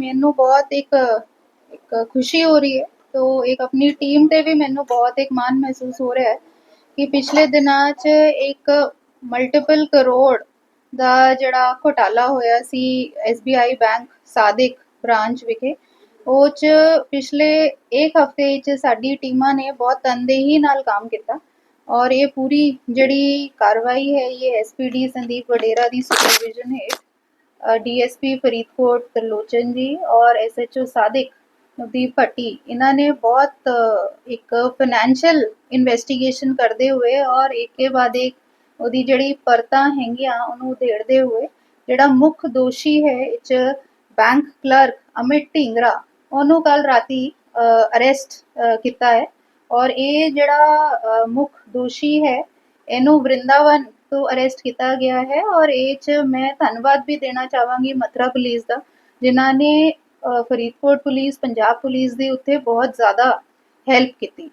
ਮੈਨੂੰ ਬਹੁਤ ਇੱਕ ਇੱਕ ਖੁਸ਼ੀ ਹੋ ਰਹੀ ਹੈ। ਤੋ ਇੱਕ ਆਪਣੀ ਟੀਮ ਤੇ ਵੀ ਮੈਨੂੰ ਬਹੁਤ ਇੱਕ ਮਾਣ ਮਹਿਸੂਸ ਹੋ ਰਿਹਾ ਹੈ ਕਿ ਪਿਛਲੇ ਦਿਨਾਂ 'ਚ ਇੱਕ ਮਲਟੀਪਲ ਕਰੋੜ ਦਾ ਜਿਹੜਾ ਘੁਟਾਲਾ ਹੋਇਆ ਸੀ SBI ਬੈਂਕ ਸਾਦਿਕ ਬ੍ਰਾਂਚ ਵਿਖੇ, ਉਹ 'ਚ ਪਿਛਲੇ ਇੱਕ ਹਫ਼ਤੇ 'ਚ ਸਾਡੀ ਟੀਮਾਂ ਨੇ ਬਹੁਤ ਤਨਦੇਹੀ ਨਾਲ ਕੰਮ ਕੀਤਾ ਔਰ ਇਹ ਪੂਰੀ ਜਿਹੜੀ ਕਾਰਵਾਈ ਹੈ, ਇਹ ਐਸਪੀਡੀ ਸੰਦੀਪ ਵਡੇਰਾ ਦੀ ਸੁਪਰਵਿਜ਼ਨ ਹੈ ਡੀਐਸਪੀ ਫਰੀਦਕੋਟ ਤਰਲੋਚਨ ਜੀ ਔਰ ਐਸਐਚਓ ਸਾਦਿਕ ਨਵਦੀਪ ਭੱਟੀ ਇਹਨਾਂ ਨੇ ਬਹੁਤ ਇੱਕ ਫਾਈਨੈਂਸ਼ੀਅਲ ਇਨਵੈਸਟੀਗੇਸ਼ਨ ਕਰਦੇ ਹੋਏ ਔਰ ਇੱਕ ਬਾਅਦ ਇੱਕ ਉਹਦੀ ਜਿਹੜੀ ਪਰਤਾਂ ਹੈਗੀਆਂ ਉਹਨੂੰ ਉਧੇੜਦੇ ਹੋਏ ਜਿਹੜਾ ਮੁੱਖ ਦੋਸ਼ੀ ਹੈ ਇਹ ਬੈਂਕ ਕਲਰਕ ਅਮਿਤ ਢਿੰਗਰਾ ਉਹਨੂੰ ਕੱਲ ਰਾਤੀ ਅਰੈਸਟ ਕੀਤਾ ਹੈ ਔਰ ਇਹ ਜਿਹੜਾ ਅ, ਮੁੱਖ ਦੋਸ਼ੀ ਹੈ ਇਹਨੂੰ ਵਰਿੰਦਾਵਨ ਤੋਂ ਅਰੈਸਟ ਕੀਤਾ ਗਿਆ ਹੈ ਔਰ ਇਹ 'ਚ ਮੈਂ ਧੰਨਵਾਦ ਵੀ ਦੇਣਾ ਚਾਹਾਂਗੀ ਮਥੁਰਾ ਪੁਲਿਸ ਦਾ ਜਿਨ੍ਹਾਂ ਨੇ ਅ, ਫਰੀਦਕੋਟ ਪੁਲਿਸ ਪੰਜਾਬ ਪੁਲਿਸ ਦੀ ਉੱਥੇ ਬਹੁਤ ਜ਼ਿਆਦਾ ਹੈਲਪ ਕੀਤੀ।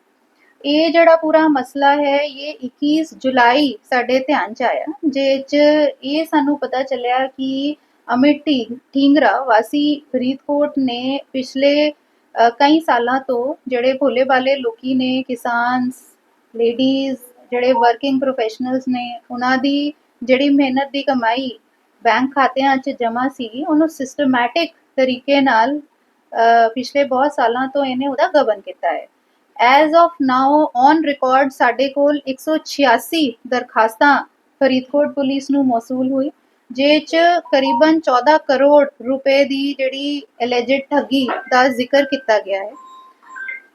ਇਹ ਜਿਹੜਾ ਪੂਰਾ ਮਸਲਾ ਹੈ ਇਹ 21 ਜੁਲਾਈ ਸਾਡੇ ਧਿਆਨ ਚ ਆਇਆ ਜੇ ਚ ਇਹ ਸਾਨੂੰ ਪਤਾ ਚੱਲਿਆ ਕਿ ਅਮਿਤ ਢੀ- ਢੀਂਗਰਾ ਵਾਸੀ ਫਰੀਦਕੋਟ ਨੇ ਪਿਛਲੇ ਅ, ਕਈ ਸਾਲਾਂ ਤੋਂ ਜਿਹੜੇ ਭੋਲੇ ਭਾਲੇ ਲੋਕੀ ਨੇ ਕਿਸਾਨ ਲੇਡੀਜ਼ ਜਿਹੜੇ ਵਰਕਿੰਗ ਪ੍ਰੋਫੈਸ਼ਨਲਸ ਨੇ, ਉਹਨਾਂ ਦੀ ਜਿਹੜੀ ਮਿਹਨਤ ਦੀ ਕਮਾਈ ਬੈਂਕ ਖਾਤਿਆਂ 'ਚ ਜਮ੍ਹਾਂ ਸੀਗੀ, ਉਹਨੂੰ ਸਿਸਟਮੈਟਿਕ ਤਰੀਕੇ ਨਾਲ ਪਿਛਲੇ ਬਹੁਤ ਸਾਲਾਂ ਤੋਂ ਇਹਨੇ ਉਹਦਾ ਗਬਨ ਕੀਤਾ ਹੈ। As of now on record ਸਾਡੇ ਕੋਲ 186 ਦਰਖਾਸਤਾਂ ਫਰੀਦਕੋਟ ਪੁਲਿਸ ਨੂੰ ਮੌਸੂਲ ਹੋਈ, ਜੇ ਚ ਕਰੀਬਨ 14 ਕਰੋੜ ਰੁਪਏ ਦੀ ਜਿਹੜੀ ਅਲੈਜਡ ਠੱਗੀ ਦਾ ਜ਼ਿਕਰ ਕੀਤਾ ਗਿਆ ਹੈ।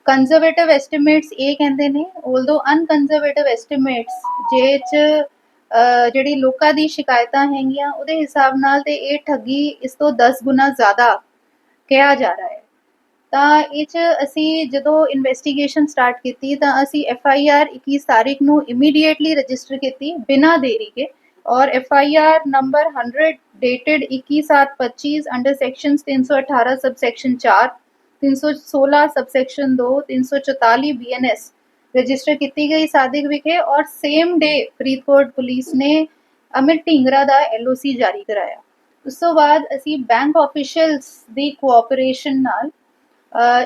ਕੰਜ਼ਰਵੇਟਿਵ ਐਸਟੀਮੇਟਸ ਇਹ ਕਹਿੰਦੇ ਨੇ ਆਲਦੋ ਅਨਕੰਜ਼ਰਵੇਟਿਵ ਐਸਟੀਮੇਟਸ ਜੇ ਚ ਜਿਹੜੀ ਲੋਕਾਂ ਦੀ ਸ਼ਿਕਾਇਤਾਂ ਹੈਗੀਆਂ, ਉਹਦੇ ਹਿਸਾਬ ਨਾਲ ਤੇ ਇਹ ਠੱਗੀ ਇਸ ਤੋਂ 10 ਗੁਣਾ ਜ਼ਿਆਦਾ ਕਿਹਾ ਜਾ ਰਿਹਾ ਹੈ। ਤਾਂ ਇਹ ਚ ਅਸੀਂ ਜਦੋਂ ਇਨਵੈਸਟੀਗੇਸ਼ਨ ਸਟਾਰਟ ਕੀਤੀ, ਤਾਂ ਅਸੀਂ ਐਫ ਆਈ ਆਰ 21 ਤਾਰੀਖ ਨੂੰ ਇਮੀਡੀਏਟਲੀ ਰਜਿਸਟਰ ਕੀਤੀ, ਬਿਨਾਂ ਦੇਰੀ ਕੇ, ਔਰ F I R number 100 dated 21/7/25 under sections 318 subsection 4 316 subsection 2 344 BNS register ਕੀਤੀ ਗਈ ਸਾਦਿਕ ਵਿਖੇ ਔਰ ਸੇਮ ਡੇ ਫਰੀਦਕੋਟ ਪੁਲਿਸ ਨੇ ਅਮਿਤ ਢਿੰਗਰਾ ਦਾ ਐਲਓਸੀ ਜਾਰੀ ਕਰਾਇਆ। ਉਸ ਤੋਂ ਬਾਅਦ ਅਸੀਂ ਬੈਂਕ ਆਫੀਸ਼ੀਅਲਸ ਦੀ ਕੋਆਪਰੇਸ਼ਨ ਨਾਲ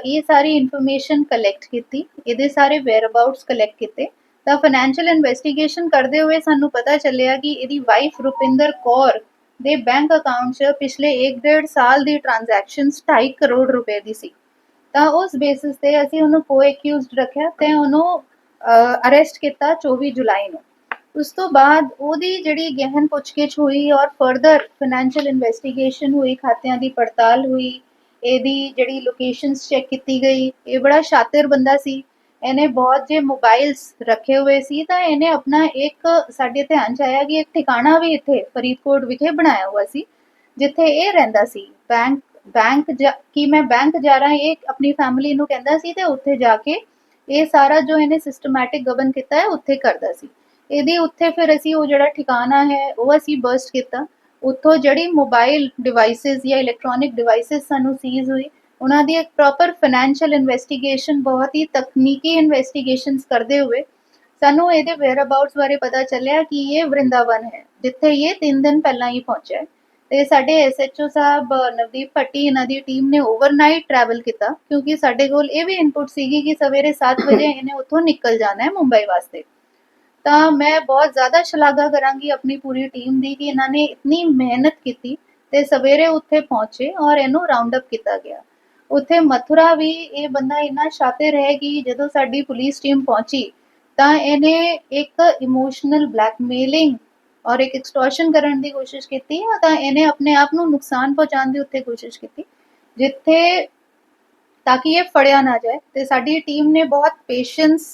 ਇਹ ਸਾਰੀ ਇਨਫੋਰਮੇਸ਼ਨ ਕਲੈਕਟ ਕੀਤੀ, ਇਹਦੇ ਸਾਰੇ ਵੇਅਰ ਕਲੈਕਟ ਕੀਤੇ। ਤਾਂ ਫਾਈਨੈਂਸ਼ੀਅਲ ਇਨਵੈਸਟੀਗੇਸ਼ਨ ਕਰਦੇ ਹੋਏ ਸਾਨੂੰ ਪਤਾ ਚੱਲਿਆ ਕਿ ਇਹਦੀ ਵਾਈਫ ਰੁਪਿੰਦਰ ਕੌਰ ਦੇ ਬੈਂਕ ਅਕਾਊਂਟ 'ਚ ਪਿਛਲੇ 1.5 ਸਾਲ ਦੀ ਟ੍ਰਾਂਜੈਕਸ਼ਨਸ 2.5 ਕਰੋੜ ਰੁਪਏ ਦੀ ਸੀ। ਤਾਂ ਉਸ ਬੇਸਿਸ ਤੇ ਅਸੀਂ ਉਹਨੂੰ ਕੋ ਰੱਖਿਆ ਤੇ ਉਹਨੂੰ ਅਰੈਸਟ ਕੀਤਾ 24 ਜੁਲਾਈ ਨੂੰ। ਉਸ ਤੋਂ ਬਾਅਦ ਉਹਦੀ ਜਿਹੜੀ ਗਹਿਨ ਪੁੱਛਗਿੱਛ ਹੋਈ ਔਰ ਫਰਦਰ ਫਾਈਨੈਂਸ਼ੀਅਲ ਇਨਵੈਸਟੀਗੇਸ਼ਨ ਹੋਈ, ਖਾਤਿਆਂ ਦੀ ਪੜਤਾਲ ਹੋਈ, ਇਹਦੀ ਜਿਹੜੀ ਲੋਕੇਸ਼ਨਸ ਚੈੱਕ ਕੀਤੀ ਗਈ, ਇਹ ਬੜਾ ਸ਼ਾਤਿਰ ਬੰਦਾ ਸੀ। ਇਹਨੇ ਬਹੁਤ ਜੇ ਮੋਬਾਈਲਸ ਰੱਖੇ ਹੋਏ ਸੀ ਤਾਂ ਇਹਨੇ ਆਪਣਾ ਇੱਕ ਸਾਡੇ ਧਿਆਨ ਚ ਆਇਆ ਕਿ ਇੱਕ ਠਿਕਾਣਾ ਵੀ ਇੱਥੇ ਫਰੀਦਕੋਟ ਵਿਖੇ ਬਣਾਇਆ ਹੋਇਆ ਸੀ, ਜਿੱਥੇ ਇਹ ਰਹਿੰਦਾ ਸੀ। ਬੈਂਕ ਬੈਂਕ ਕਿ ਮੈਂ ਬੈਂਕ ਜਾ ਰਹਾ, ਇਹ ਆਪਣੀ ਫੈਮਿਲੀ ਨੂੰ ਕਹਿੰਦਾ ਸੀ ਤੇ ਉੱਥੇ ਜਾ ਕੇ ਇਹ ਸਾਰਾ ਜੋ ਇਹਨੇ ਸਿਸਟਮੈਟਿਕ ਗਵਨ ਕੀਤਾ ਹੈ, ਉੱਥੇ ਕਰਦਾ ਸੀ। ਇਹਦੇ ਉੱਥੇ ਫਿਰ ਅਸੀਂ ਉਹ ਜਿਹੜਾ ਠਿਕਾਣਾ ਹੈ, ਉਹ ਅਸੀਂ ਬਰਸਟ ਕੀਤਾ। ਉੱਥੋਂ ਜਿਹੜੀ ਮੋਬਾਈਲ ਡਿਵਾਈਸਸ ਜਾਂ ਇਲੈਕਟ੍ਰੋਨਿਕ ਡਿਵਾਈਸਸ ਸਾਨੂੰ ਸੀਜ਼ ਹੋਈ, ਉਹਨਾਂ ਦੀ ਇੱਕ ਪ੍ਰੋਪਰ ਫਾਈਨੈਂਸ਼ੀਅਲ ਇਨਵੈਸਟੀਗੇਸ਼ਨ ਬਹੁਤ ਹੀ ਤਕਨੀਕੀ ਇਨਵੈਸਟੀਗੇਸ਼ਨਸ ਕਰਦੇ ਹੋਏ ਸਾਨੂੰ ਇਹਦੇ ਵੇਅਰ ਬਾਰੇ ਪਤਾ ਚੱਲਿਆ ਕਿ ਇਹ ਵਰਿੰਦਾਵਨ ਹੈ, ਜਿੱਥੇ ਇਹ 3 ਦਿਨ ਪਹਿਲਾਂ ਹੀ ਪਹੁੰਚਿਆ ਤੇ ਸਾਡੇ ਐਸਐਚਓ ਸਾਹਿਬ ਨਵਦੀਪ ਭੱਟੀ ਇਹਨਾਂ ਦੀ ਟੀਮ ਨੇ ਓਵਰਨਾਈਟ ਟਰੈਵਲ ਕੀਤਾ, ਕਿਉਂਕਿ ਸਾਡੇ ਕੋਲ ਇਹ ਵੀ ਇਨਪੁਟ ਸੀਗੀ ਕਿ ਸਵੇਰੇ 7 ਵਜੇ ਇਹਨੇ ਉੱਥੋਂ ਨਿਕਲ ਜਾਣਾ ਹੈ ਮੁੰਬਈ ਵਾਸਤੇ। ਤਾਂ ਮੈਂ ਬਹੁਤ ਜ਼ਿਆਦਾ ਸ਼ਲਾਘਾ ਕਰਾਂਗੀ ਆਪਣੀ ਪੂਰੀ ਟੀਮ ਦੀ ਕਿ ਇਹਨਾਂ ਨੇ ਇਤਨੀ ਮਿਹਨਤ ਕੀਤੀ ਤੇ ਸਵੇਰੇ ਉੱਥੇ ਪਹੁੰਚੇ ਔਰ ਇਹਨੂੰ ਰਾਉਂਡ ਅਪ ਕੀਤਾ ਗਿਆ। ਉੱਥੇ ਮਥੁਰਾ ਵੀ ਇਹ ਬੰਦਾ ਇੰਨਾ ਸ਼ਾਤਿਰ ਹੈ ਕਿ ਜਦੋਂ ਸਾਡੀ ਪੁਲਿਸ ਟੀਮ ਪਹੁੰਚੀ, ਤਾਂ ਇਹਨੇ ਇੱਕ ਇਮੋਸ਼ਨਲ ਬਲੈਕਮੇਲਿੰਗ ਔਰ ਇੱਕ ਐਕਸਟੋਰਸ਼ਨ ਕਰਨ ਦੀ ਕੋਸ਼ਿਸ਼ ਕੀਤੀ ਤਾਂ ਇਹਨੇ ਆਪਣੇ ਆਪ ਨੂੰ ਨੁਕਸਾਨ ਪਹੁੰਚਾਉਣ ਦੀ ਉੱਤੇ ਕੋਸ਼ਿਸ਼ ਕੀਤੀ ਜਿੱਥੇ ਤਾਂ ਕਿ ਇਹ ਫੜਿਆ ਨਾ ਜਾਏ ਤੇ ਸਾਡੀ ਟੀਮ ਨੇ ਬਹੁਤ ਪੇਸ਼ੈਂਸ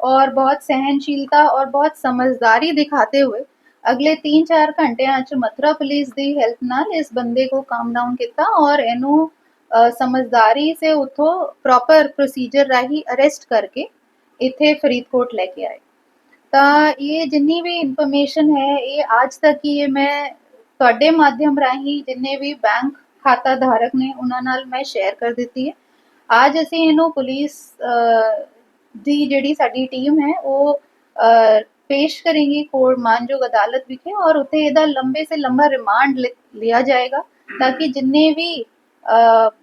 ਔਰ ਬਹੁਤ ਸਹਿਨਸ਼ੀਲਤਾ ਔਰ ਬਹੁਤ ਸਮਝਦਾਰੀ ਦਿਖਾਤੇ ਹੋਏ ਅਗਲੇ 3-4 ਘੰਟਿਆਂ 'ਚ ਮਥਰਾ ਪੁਲਿਸ ਦੀ ਹੈਲਪ ਨਾਲ ਇਸ ਬੰਦੇ ਕੋ ਕਾਮ ਡਾਊਨ ਕੀਤਾ ਔਰ ਇਹਨੂੰ ਸਮਝਦਾਰੀ ਸੇ ਉਥੋਂ ਪ੍ਰੋਪਰ ਪ੍ਰੋਸੀਜਰ ਰਾਹੀਂ ਅਰੈਸਟ ਕਰਕੇ ਇੱਥੇ ਫਰੀਦਕੋਟ ਲੈ ਕੇ ਆਏ ਤਾਂ ਇਹ ਜਿੰਨੀ ਵੀ ਇਨਫੋਰਮੇਸ਼ਨ ਹੈ, ਇਹ ਅੱਜ ਤੱਕ ਹੀ ਮੈਂ ਤੁਹਾਡੇ ਮਾਧਿਅਮ ਰਾਹੀਂ ਜਿੰਨੇ ਵੀ ਬੈਂਕ ਖਾਤਾ ਧਾਰਕ ਨੇ, ਉਹਨਾਂ ਨਾਲ ਮੈਂ ਸ਼ੇਅਰ ਕਰ ਦਿੱਤੀ ਹੈ। ਅੱਜ ਅਸੀਂ ਇਹਨੂੰ ਪੁਲਿਸ ਦੀ ਜਿਹੜੀ ਸਾਡੀ ਟੀਮ ਹੈ, ਉਹ ਪੇਸ਼ ਕਰੇਗੀ ਕੋਰਟ ਮਾਨਯੋਗ ਅਦਾਲਤ ਵਿਖੇ ਔਰ ਉੱਥੇ ਇਹਦਾ ਲੰਬੇ ਸੇ ਲੰਬਾ ਰਿਮਾਂਡ ਲਿਆ ਜਾਏਗਾ ਤਾਂ ਕਿ ਜਿੰਨੇ ਵੀ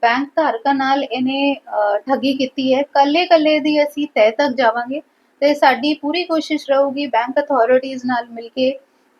ਬੈਂਕ ਧਾਰਕਾਂ ਨਾਲ ਇਹਨੇ ਠੱਗੀ ਕੀਤੀ ਹੈ ਕੱਲੇ ਕੱਲੇ ਦੀ ਅਸੀਂ ਤਹਿ ਤੱਕ ਜਾਵਾਂਗੇ। ਤੇ ਸਾਡੀ ਪੂਰੀ ਕੋਸ਼ਿਸ਼ ਰਹੂਗੀ ਬੈਂਕ ਅਥਾਰਟੀਜ਼ ਨਾਲ ਮਿਲ ਕੇ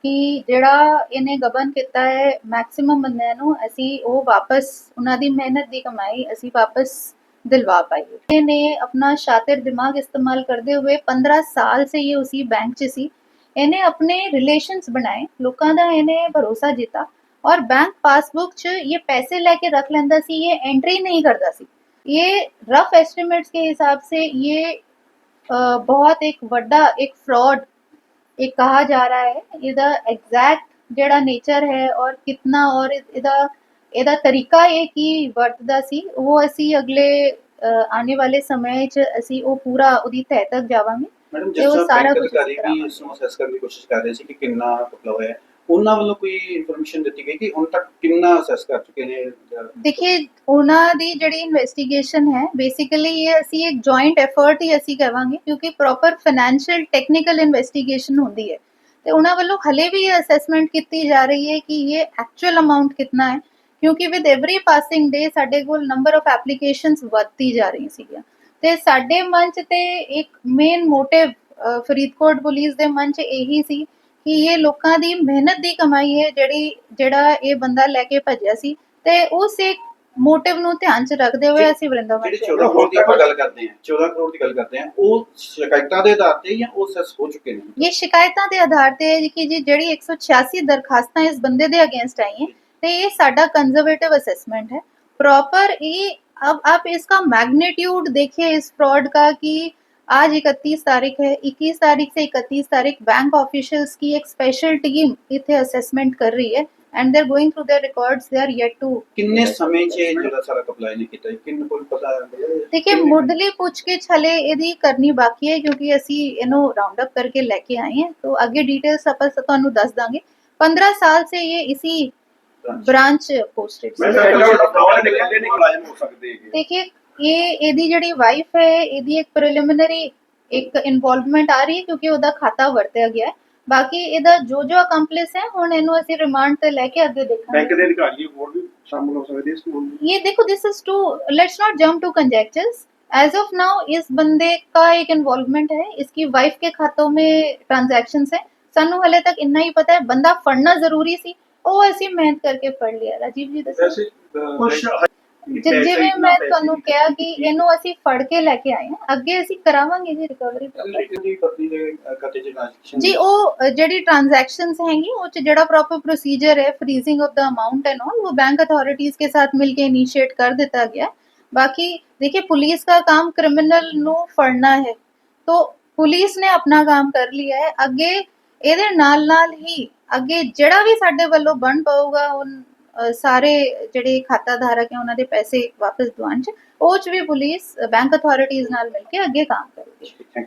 ਕਿ ਜਿਹੜਾ ਇਹਨੇ ਗਬਨ ਕੀਤਾ ਹੈ ਮੈਕਸਿਮਮ ਬੰਦਿਆਂ ਨੂੰ ਅਸੀਂ ਉਹ ਵਾਪਸ ਉਹਨਾਂ ਦੀ ਮਿਹਨਤ ਦੀ ਕਮਾਈ ਅਸੀਂ ਵਾਪਸ दिलवा पाइए ਇਹਨੇ अपना शातिर दिमाग इस्तेमाल करते हुए 15 साल से ये उसी बैंक ਚ ਸੀ ਇਹਨੇ ਆਪਣੇ ਰਿਲੇਸ਼ਨਸ ਬਣਾਏ ਲੋਕਾਂ ਦਾ ਇਹਨੇ ਭਰੋਸਾ ਜਿੱਤਾ ਔਰ बैंक पासबुक ਚ ये पैसे लेके रख ਲੈਂਦਾ ਸੀ ये एंट्री नहीं करता ਸੀ ये रफ एस्टिमेट्स के हिसाब से ये अ, बहुत एक ਵੱਡਾ एक फ्रॉड ਇਹ ਕਹਾ ਜਾ ਰਿਹਾ ਹੈ ਇਹਦਾ ਐਗਜ਼ੈਕਟ ਜਿਹੜਾ ਨੇਚਰ ਹੈ ਔਰ ਕਿੰਨਾ ਔਰ ਇਹਦਾ ਇਹਦਾ ਤਰੀਕਾ ਇਹ ਕੀ ਵਰਤਦਾ ਸੀ ਉਹ ਅਸੀਂ ਅਗਲੇ ਅ, ਆਉਣੇ ਵਾਲੇ ਸਮੇਂ 'ਚ ਅਸੀਂ ਉਹ ਪੂਰਾ ਉਹਦੀ ਤਹਿ ਤੱਕ ਜਾਵਾਂਗੇ ਮੈਡਮ ਤੇ ਉਹ ਜਿਸ ਸਾਰਾ ਬੈਂਕ ਕੁਛ ਅਧਿਕਾਰੀ ਕਰਾਵਾਂਗੇ। ਵੀ ਇਸ ਨੂੰ ਅਸੈਸ ਕਰਨ ਦੀ ਕੋਸ਼ਿਸ਼ ਕਰ ਰਹੇ ਸੀ ਕਿ ਕਿੰਨਾ ਮਤਲਬ ਹੋਇਆ ਹੈ। ਉਹਨਾਂ ਵੱਲੋਂ ਕੋਈ ਇਨਫੋਰਮੇਸ਼ਨ ਦਿੱਤੀ ਗਈ ਕਿ ਹੁਣ ਤੱਕ ਕਿੰਨਾ ਅਸੈਸ ਕਰ ਚੁੱਕੇ ਨੇ ਜਾਂ ਉਹਨਾਂ ਦੀ ਜਿਹੜੀ ਇਨਵੈਸਟੀਗੇਸ਼ਨ ਹੈ ਬੇਸਿਕਲੀ ਇਹ ਅਸੀਂ ਇੱਕ ਜੁਆਇੰਟ ਐਫਰਟ ਹੀ ਅਸੀਂ ਕਹਾਂਗੇ ਕਿਉਂਕਿ ਪ੍ਰੋਪਰ ਫਾਈਨੈਂਸ਼ੀਅਲ ਟੈਕਨੀਕਲ ਇਨਵੈਸਟੀਗੇਸ਼ਨ ਹੁੰਦੀ ਹੈ। ਤੇ ਉਹਨਾਂ ਵੱਲੋਂ ਹਲੇ ਵੀ ਇਹ ਅਸੈਸਮੈਂਟ ਕੀਤੀ ਜਾ ਰਹੀ ਹੈ ਕਿ ਇਹ ਐਕਚੁਅਲ ਅਮਾਉਂਟ ਕਿੰਨਾ ਹੈ, ਕਿਉਂਕਿ ਵਿਦ ਐਵਰੀ ਪਾਸਿੰਗ ਡੇ ਸਾਡੇ ਕੋਲ ਨੰਬਰ ਆਫ ਐਪਲੀਕੇਸ਼ਨਸ ਵੱਧਦੀ ਜਾ ਰਹੀਆਂ ਸੀਗੀਆਂ। ਤੇ ਸਾਡੇ ਮਨ 'ਚ ਤੇ ਇੱਕ ਮੇਨ ਮੋਟਿਵ ਫਰੀਦਕੋਟ ਪੁਲਿਸ ਦੇ ਮਨ 'ਚ ਇਹੀ ਸੀ ਕਿ ਇਹ ਲੋਕਾਂ ਦੀ ਮਿਹਨਤ ਦੀ ਕਮਾਈ ਹੈ ਜਿਹੜੀ ਜਿਹੜਾ ਇਹ ਬੰਦਾ ਲੈ ਕੇ ਭੱਜਿਆ ਸੀ। ਤੇ ਉਸੇ ਮੋਟਿਵ ਨੂੰ ਧਿਆਨ ਚ ਰੱਖਦੇ ਹੋਏ ਅਸੀਂ ਵਰਿੰਦਾਵਨ ਦੀ ਗੱਲ ਕਰਦੇ ਹਾਂ 14 ਕਰੋੜ ਦੀ ਗੱਲ ਕਰਦੇ ਹਾਂ ਉਹ ਸ਼ਿਕਾਇਤਾਂ ਦੇ ਆਧਾਰ ਤੇ ਜਾਂ ਉਹ ਸੈਸ ਹੋ ਚੁੱਕੇ ਨੇ? ਇਹ ਸ਼ਿਕਾਇਤਾਂ ਦੇ ਆਧਾਰ ਤੇ ਹੈ ਕਿ ਜੀ ਜਿਹੜੀ 186 ਦਰਖਾਸਤਾਂ ਇਸ ਬੰਦੇ ਦੇ ਅਗੇਂਸਟ ਆਈ ਤੇ ਇਹ ਸਾਡਾ ਕੰਜ਼ਰਵੇਟਿਵ ਅਸੈਸਮੈਂਟ ਹੈ। ਪ੍ਰੋਪਰ ਇਹ अब आप इसका मैग्नीट्यूड देखिए इस फ्रॉड का कि आज 31 तारीख है 21 तारीख से 31 तारीख बैंक ऑफिशियल्स की एक स्पेशल टीम इथे असेसमेंट कर रही है and they are going through their records they are yet to ਕਿੰਨੇ ਸਮੇਂ 'ਚ ਇਹ ਜਿਹੜਾ ਸਾਰਾ ਕਪਲਾਈ ਨਹੀਂ ਕੀਤਾ ਕਿੰਨ ਕੋਲ ਪਤਾ ਹੈ ਦੇਖੇ ਮੁੱਢਲੀ ਪੁੱਛ ਕੇ ਛਲੇ ਇਹਦੀ ਕਰਨੀ ਬਾਕੀ ਹੈ ਕਿਉਂਕਿ ਅਸੀਂ ਇਹਨੂੰ ਰਾਉਂਡ ਅਪ ਕਰਕੇ ਲੈ ਕੇ ਆਏ ਹਾਂ ਤੋਂ ਅੱਗੇ ਡਿਟੇਲਸ ਆਪਾਂ ਤੁਹਾਨੂੰ ਦੱਸ ਦਾਂਗੇ 15 ਸਾਲ ਸੇ ਇਹ ਇਸੀ ब्रांच पोस्टेड देखिए ਇਹ ਇਹਦੀ ਜਿਹੜੀ ਵਾਈਫ ਹੈ ਇਹਦੀ ਇੱਕ ਪ੍ਰੀਲਿਮਿਨਰੀ ਇੱਕ ਇਨਵੋਲਵਮੈਂਟ ਆ ਰਹੀ ਹੈ ਕਿਉਂਕਿ ਉਹਦਾ ਖਾਤਾ ਵਰਤਿਆ ਗਿਆ ਹੈ ਬਾਕੀ ਇਹਦਾ ਜੋ ਜੋ ਅਕੰਪਲਿਸ ਹੈ ਹੁਣ ਇਹਨੂੰ ਅਸੀਂ ਰਿਮਾਂਡ ਤੇ ਲੈ ਕੇ ਅੱਗੇ ਬੈਂਕ ਦੇਖਾਂਗੇ ਦੇ ਅਧਿਕਾਰੀ ਹੋਰ ਵੀ ਸ਼ਾਮਲ ਹੋ ਸਕਦੇ ਇਸ ਨੂੰ ये देखो this is too let's not jump to conjectures as of now इस बंदे का एक इन्वॉल्वमेंट है इसकी वाइफ के खातों में ट्रांजैक्शंस है ਸਾਨੂੰ ਹਲੇ ਤੱਕ ਇੰਨਾ ਹੀ ਪਤਾ ਹੈ ਬੰਦਾ ਫੜਨਾ ਜ਼ਰੂਰੀ ਸੀ ਉਹ ਅਸੀਂ ਮਿਹਨਤ ਕਰਕੇ ਫੜ ਲਿਆ ਰਾਜੀਵ ਜੀ ਦੱਸੋ ਵੈਸੇ ਕੁਝ ਜਿ- ਜਿਵੇਂ ਮੈਂ ਤੁਹਾਨੂੰ ਕਿਹਾ ਕਿ ਇਹਨੂੰ ਅਸੀਂ ਫੜ ਕੇ ਲੈ ਕੇ ਆਏ ਹਾਂ ਅੱਗੇ ਅਸੀਂ ਕਰਾਵਾਂਗੇ ਜੀ ਰਿਕਵਰੀ ਦੀ ਪਤਨੀ ਦੇ ਅ, ਖਾਤੇ 'ਚ transaction ਜੀ ਉਹ ਅ, ਜਿਹੜੀ ट्रांजैक्शंस हैंगी वो च जड़ा प्रॉपर प्रोसीजर है freezing of the amount and all वो बैंक अथॉरिटीज के साथ मिलके इनिशिएट कर देता गया है। बाकी देखिए पुलिस का काम क्रिमिनल ਨੂੰ ਫੜਨਾ ਹੈ तो ਪੁਲਿਸ ਨੇ ਆਪਣਾ ਕੰਮ ਕਰ ਲਿਆ ਹੈ ਅੱਗੇ ਇਹਦੇ ਨਾਲ ਨਾਲ ਹੀ ਅੱਗੇ ਜਿਹੜਾ ਵੀ ਸਾਡੇ ਵੱਲੋਂ ਬਣ ਪਊਗਾ ਉਹ ਅ, ਸਾਰੇ ਜਿਹੜੇ ਖਾਤਾ ਧਾਰਕ ਹੈ, ਉਹਨਾਂ ਦੇ ਪੈਸੇ ਵਾਪਸ ਦਿਵਾਉਣ ਚ, ਉਹ ਚ ਵੀ ਪੁਲਿਸ ਬੈਂਕ ਅਥਾਰਟੀਜ਼ ਨਾਲ ਮਿਲ ਕੇ ਅੱਗੇ ਕੰਮ ਕਰੇਗੀ।